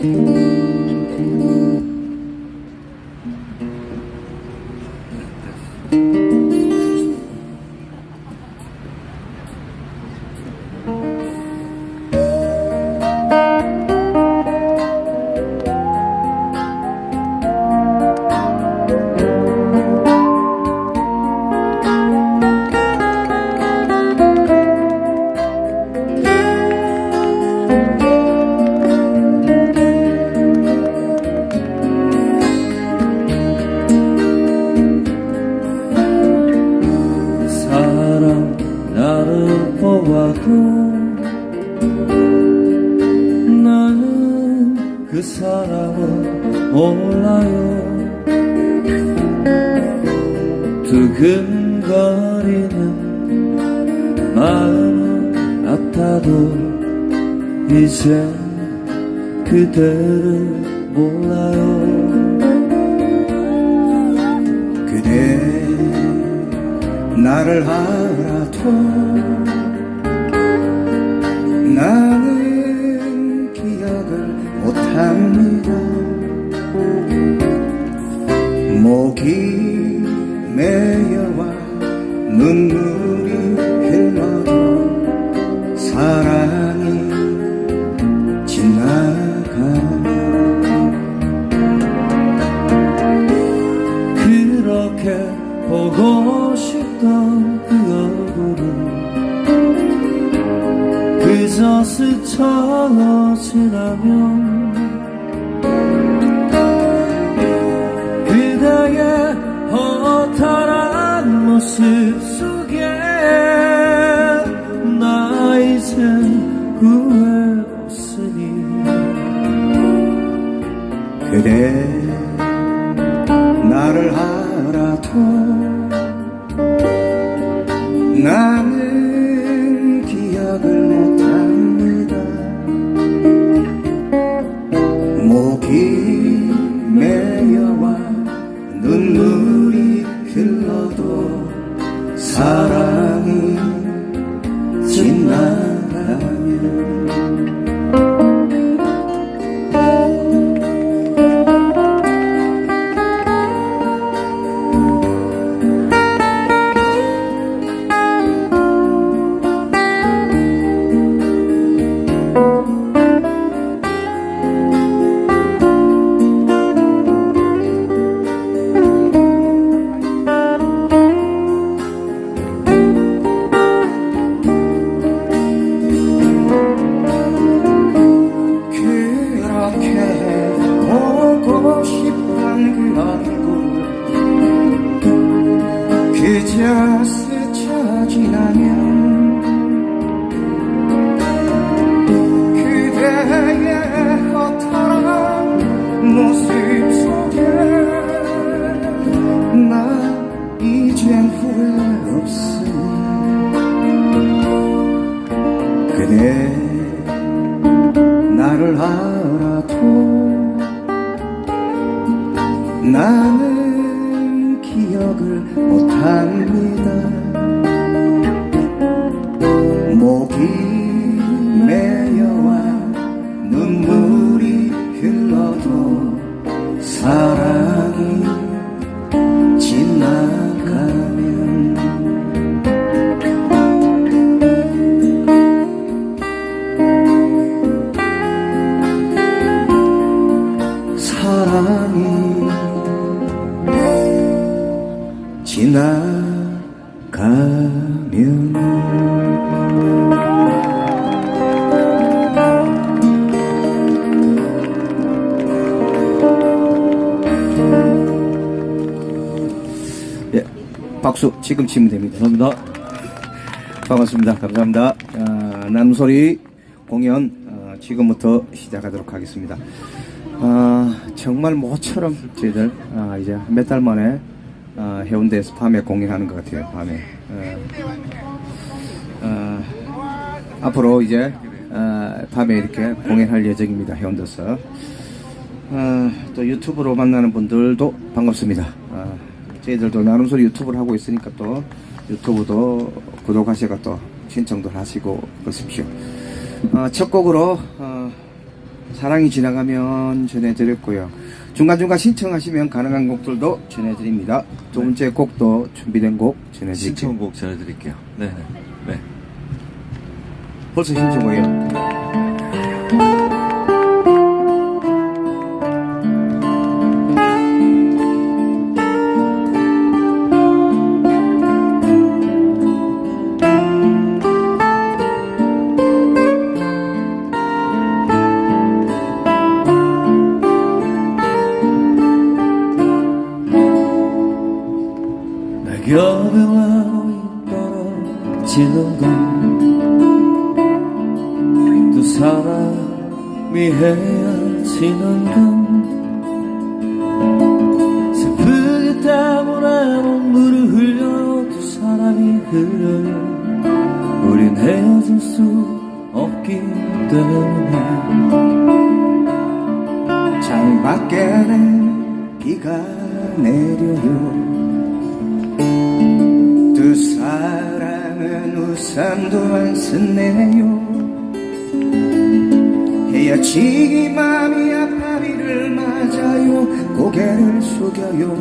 사 나는 그 사람을 몰라요. 두근거리는 마음은 아파도 이제 그대를 몰라요. 그대 나를 알아도 나는 기억을 못합니다. 목이 메여와 눈물이 흘러도 사랑 메여와 눈물이 흘러도 사랑이 지나가면 그 지금 치면 됩니다. 감사합니다. 반갑습니다. 감사합니다. 아, 남소리 공연 아, 지금부터 시작하도록 하겠습니다. 아, 정말 모처럼 저희들 아, 이제 몇 달 만에 아, 해운대에서 밤에 공연하는 것 같아요. 밤에. 아, 아, 앞으로 이제 아, 밤에 이렇게 공연할 예정입니다. 해운대에서. 아, 또 유튜브로 만나는 분들도 반갑습니다. 아, 저희들도 나눔소리 유튜브를 하고 있으니까 또 유튜브도 구독하시고 또 신청도 하시고 그러십시오. 아, 첫 곡으로 어, 사랑이 지나가면 전해드렸고요. 중간중간 신청하시면 가능한 곡들도 전해드립니다. 두 번째 곡도 준비된 곡 전해드릴게요. 신청곡 전해드릴게요. 네, 네. 네. 벌써 신청해요. 헤어지는 건 헤어지기 맘이 아파비를 맞아요. 고개를 숙여요.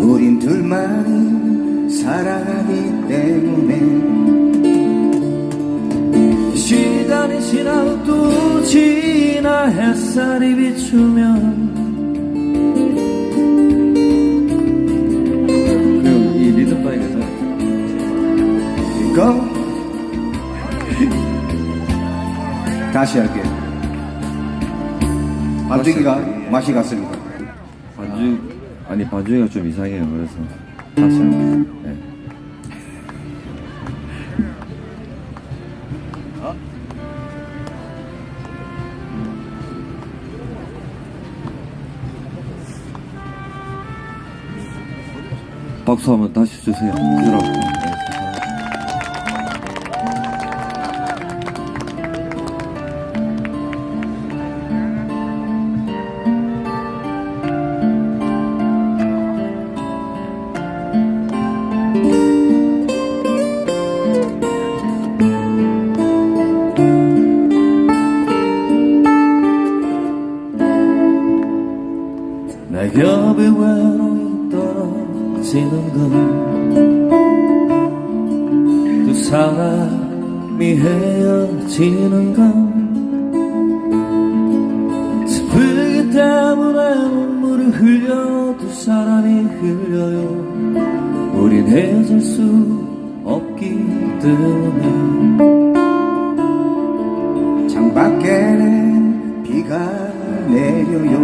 우린 둘만이 사랑하기 때문에 시간이 지나고 또 지나 햇살이 비추면 그리고 이 리듬 바이에서 이거 다시 할게요. 반죽이가 맛이 갔습니다. 반주 아니 반주가 좀 이상해요. 그래서 다시 할게요. 네. 박수 한번 다시 주세요. 그대로. 네, 흘려요 우린 헤어질 수 없기 때문에 창밖에는 비가 내려요.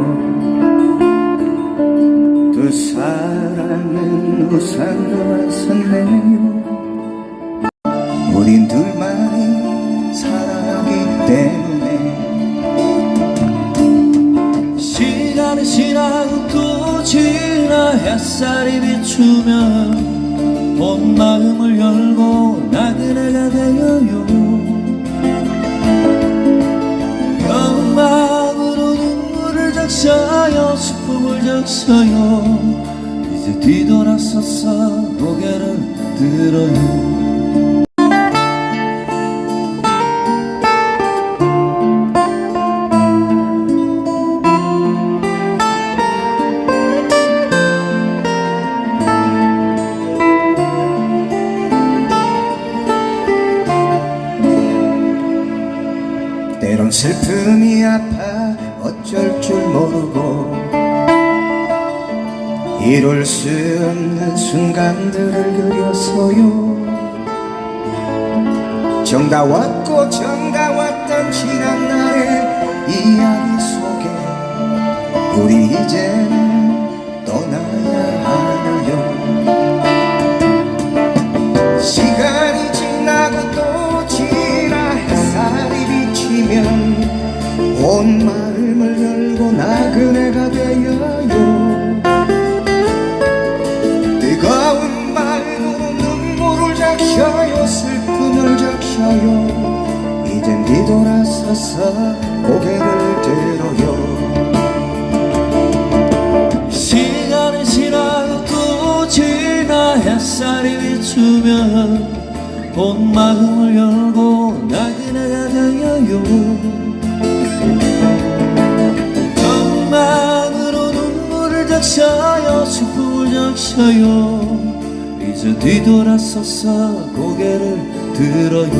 두 사람은 우산도 안 썼네요. 우린 둘만 햇살이 비추면 온 마음을 열고 나그네가 되어요. 영망으로 눈물을 적셔요 슬픔을 적셔요 이제 뒤돌아서서 고개를 들어요 수 없는 순간들을 그려서요. 정다웠고 정다웠던 지난 날의 이야기 속에 우리 이제는 떠나야 하나요? 시간이 지나고 또 지나 햇살이 비치면 온 마음을 열고 나그 않아요 이젠 뒤돌아서서 고개를 들어요. 시간이 지나도 지나 햇살이 비추면 온 마음을 열고 나그네가 되어요. 정만으로 눈물을 적셔요 슬픔을 적셔요. 이제 뒤돌아서서 고개를 들어요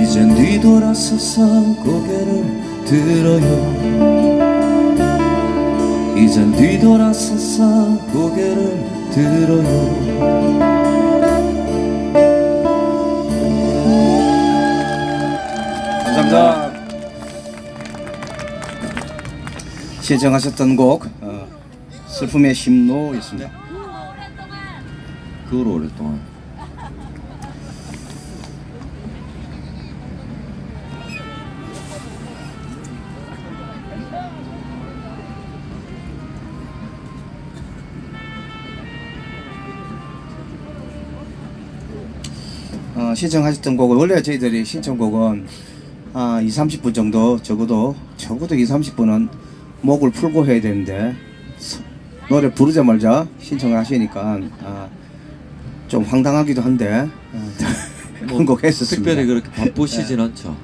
이젠 뒤돌아서서 고개를 들어요 이젠 뒤돌아서서 고개를 들어요 감사합니다. 신청하셨던 곡 어, 슬픔의 심노였습니다. 그 오랫동안 어, 신청하셨던 곡은 원래 저희들이 신청곡은 아, 2, 30분 정도 적어도 적어도 2, 30분은 목을 풀고 해야 되는데 서- 노래 부르자마자 신청을 하시니까 아, 좀 황당하기도 한데 아, 그런 곡 했었습니다. 특별히 그렇게 바쁘시진 않죠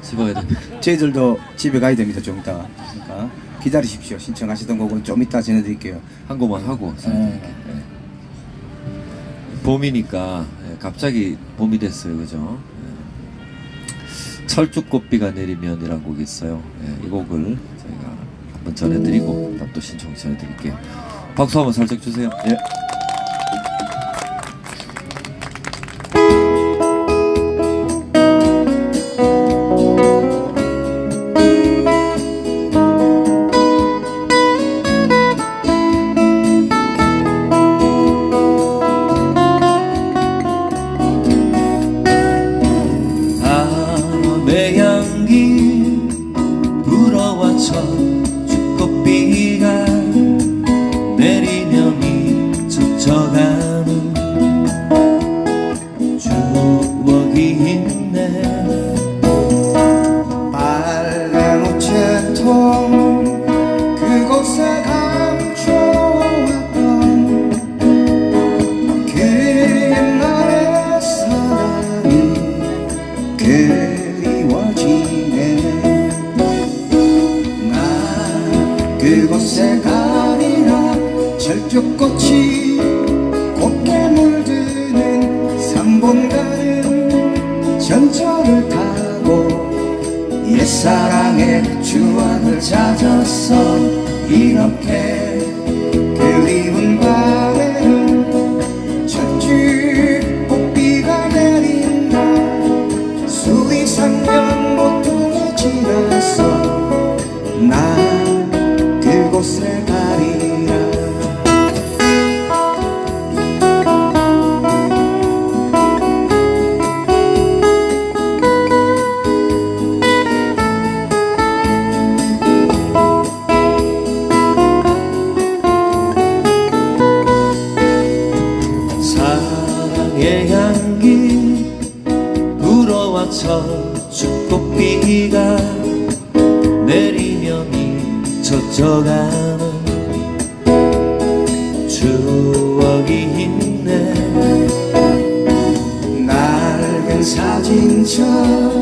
집어야 됩니다 저희들도 집에 가야 됩니다 좀 이따 그러니까 기다리십시오 신청하시던 곡은 좀 이따 전해드릴게요 한 곡만 하고 네. 예. 봄이니까 예, 갑자기 봄이 됐어요. 그죠? 예. 철쭉꽃비가 내리면이라는 곡이 있어요. 예, 이 곡을 저희가 한번 전해드리고 또 신청 전해드릴게요. 박수 한번 살짝 주세요. 예. 철쭉꽃이 곱게 물드는 삼본가는 전철을 타고 옛사랑의 추억을 찾아서 이렇게 사랑의 향기 불어와 천축꽃비가 내리면 젖혀가는 추억이 있네. 낡은 사진첩 그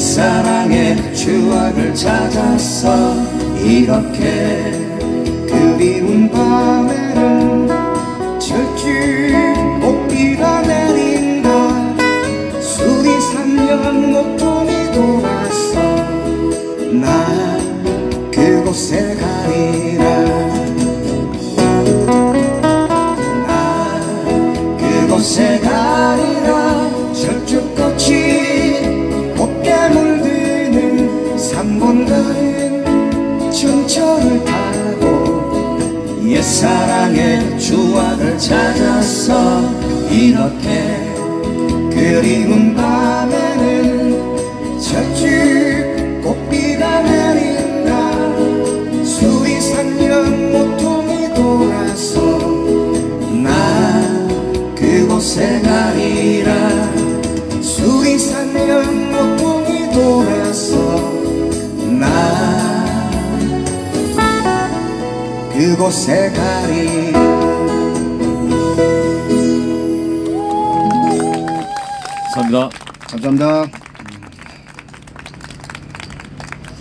사랑의 추억을 찾아서 이렇게 그리운 밤에는 철쭉 꽃비가 내린다 수리산년 모퉁이 돌아서 나 그곳에 가리라 사랑의 추억을 찾아서 이렇게 그리운 밤에 곳에 가리 감사합니다. 감사합니다.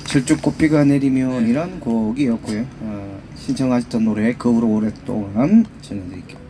철쭉꽃비가 내리면이란 곡이었고요. 어, 신청하셨던 노래 그 후로 오랫동안 전해드릴게요.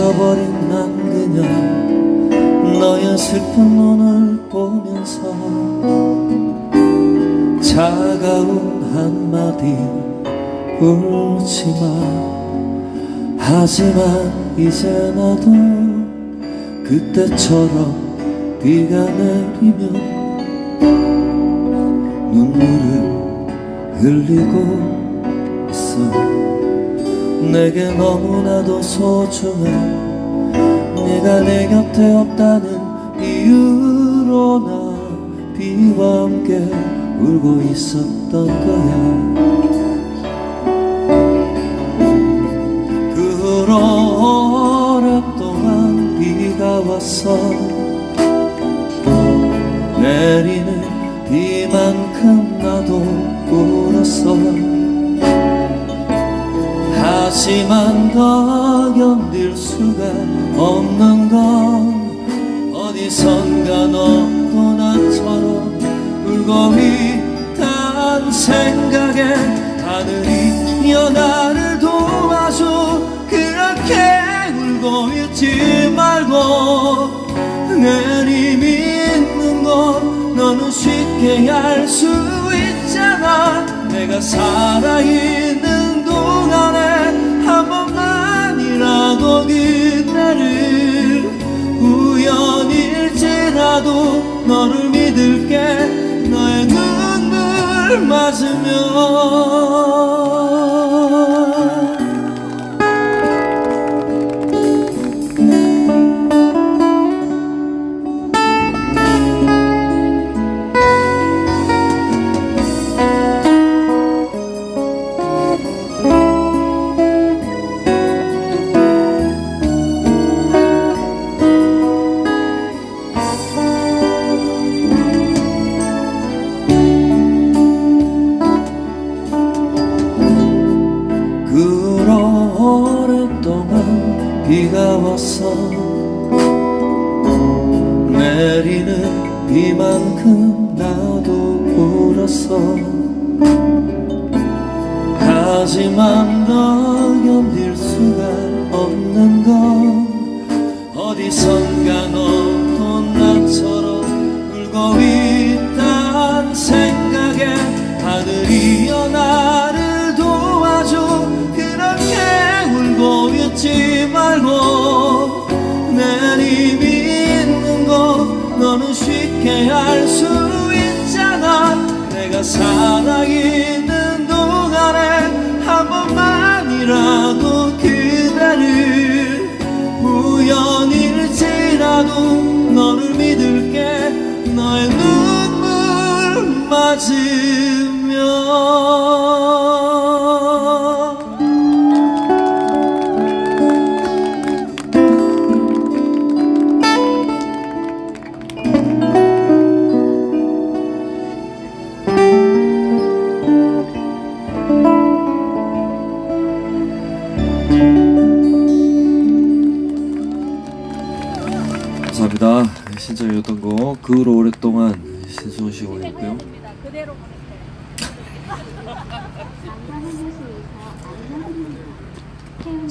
익숙해져 버린 난 그냥 너의 슬픈 눈을 보면서 차가운 한마디 울지마. 하지만 이제 나도 그때처럼 비가 내리면 눈물을 흘리고 있어 내게 너무나도 소중한 네가 내 곁에 없다는 이유로 나 비와 함께 울고 있었던 거야. 그 후로 오랫동안 비가 왔어 내리는 비만큼 나도 울었어 하지만 더 견딜 수가 없는 건 어디선가 너도 나처럼 울고 있단 생각에 하늘이 여나를 도와줘. 그렇게 울고 있지 말고 내림이 있는 건 너는 쉽게 알 수 있잖아. 내가 살아있는 우연일지라도 너를 믿을게. 너의 눈물 맞으면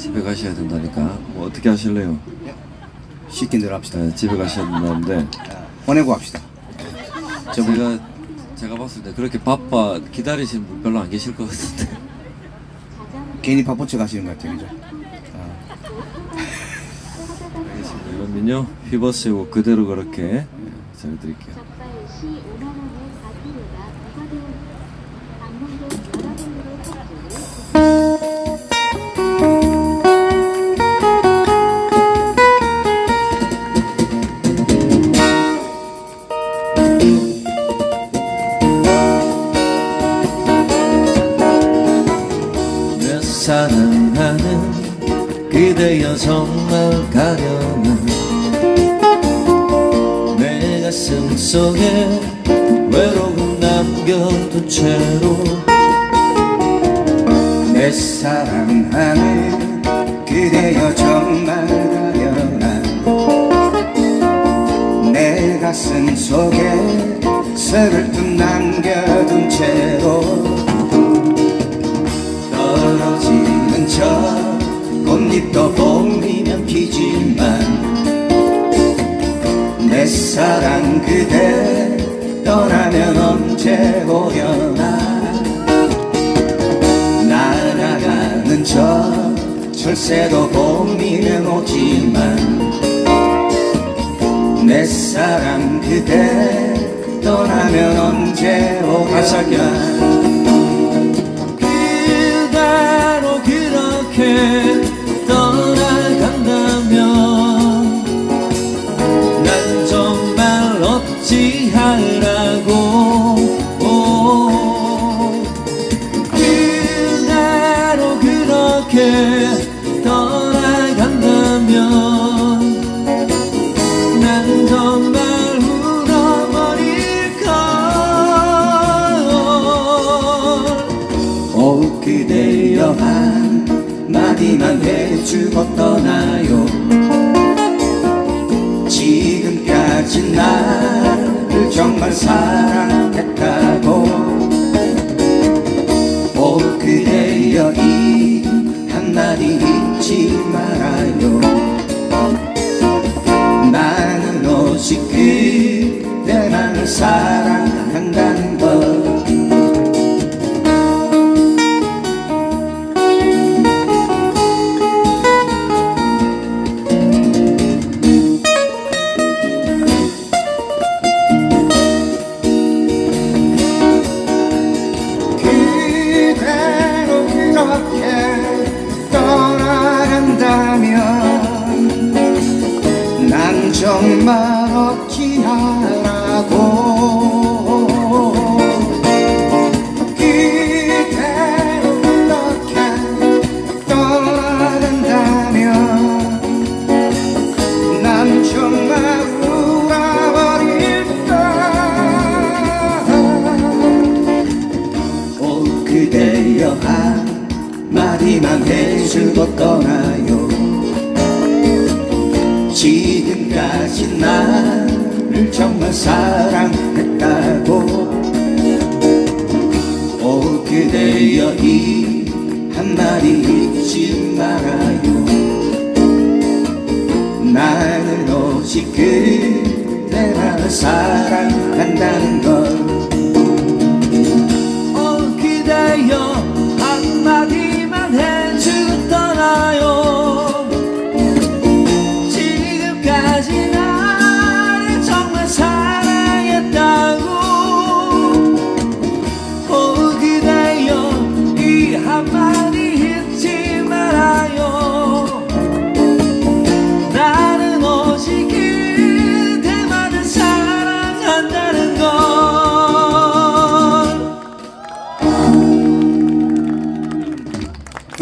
집에 가셔야 된다니까. 뭐 어떻게 하실래요? 씻긴 대로 합시다. 네, 집에 가셨는데 보내고 합시다. 제가 제가 봤을 때 그렇게 바빠 기다리시는 분 별로 안 계실 것 같은데 괜히 바보쳐 가시는 것 같아요, 그죠? 알겠습니다. 그러면요 휘버스고 그대로 그렇게 네, 전해드릴게요. 속에 서글픔 남겨둔 채로 떨어지는 저 꽃잎도 봄이면 피지만 내 사랑 그대 떠나면 언제 오려나? 날아가는 저 철새도 봄이면 오지만 내 사랑 그대 떠나면 언제 오려나 그대로 그렇게 정말 사랑 나를 정말 사랑했다고. 오 그대여 이 한마디 잊지 말아요. 나는 오직 그대만 사랑한다는 걸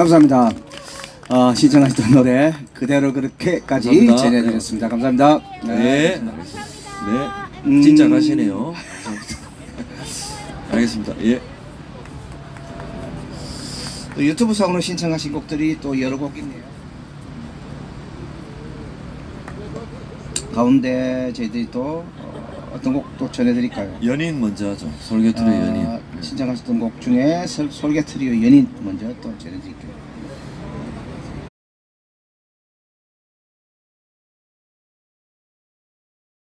감사합니다. 어, 신청하셨던 노래 그대로 그렇게까지 감사합니다. 전해드렸습니다. 감사합니다. 네. 네. 음. 진짜 가시네요. 알겠습니다. 예. 또 유튜브 상으로 신청하신 곡들이 또 여러 곡 있네요. 가운데 저희들이 또 어, 어떤 곡또 전해드릴까요? 연인 먼저 하죠. 솔개트의 아, 연인. 네. 신청하셨던 곡 중에 솔, 솔개 트리오 연인 먼저 또 전해드릴게요.